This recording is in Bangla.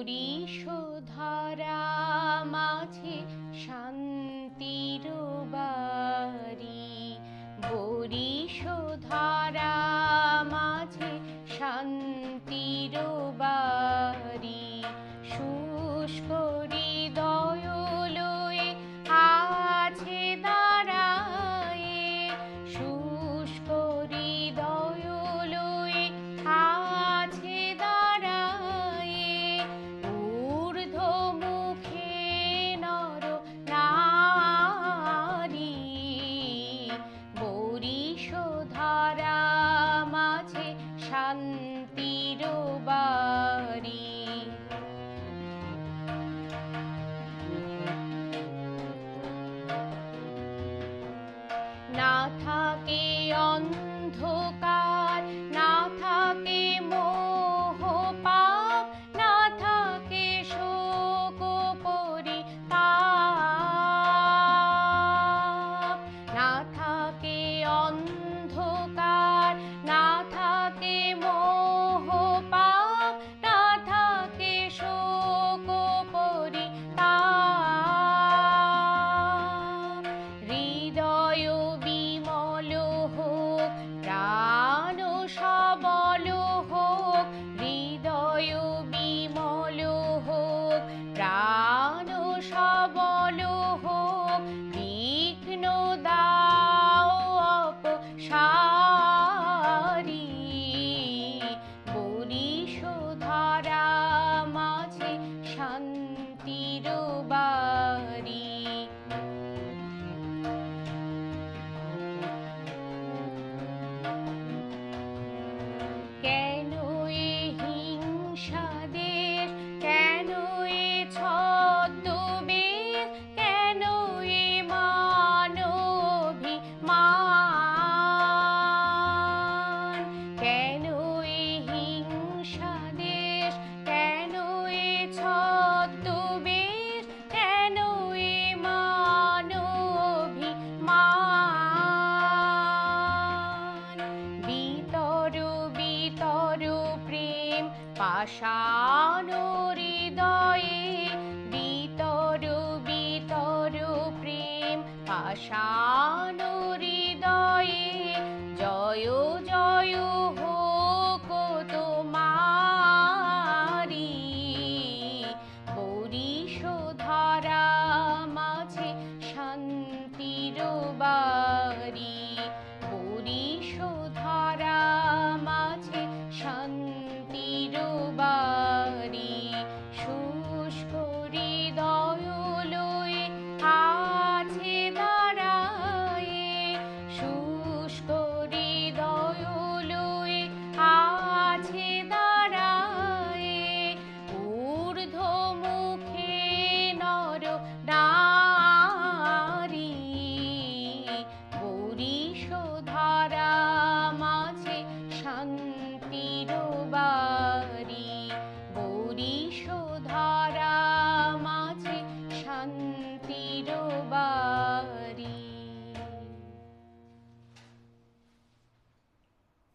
বরিশধারা মাঝে শান্তির বাড়ি থাকে অন্ধকার? পাষাণ হৃদয়ে বিতর বিতর প্রেম পাশা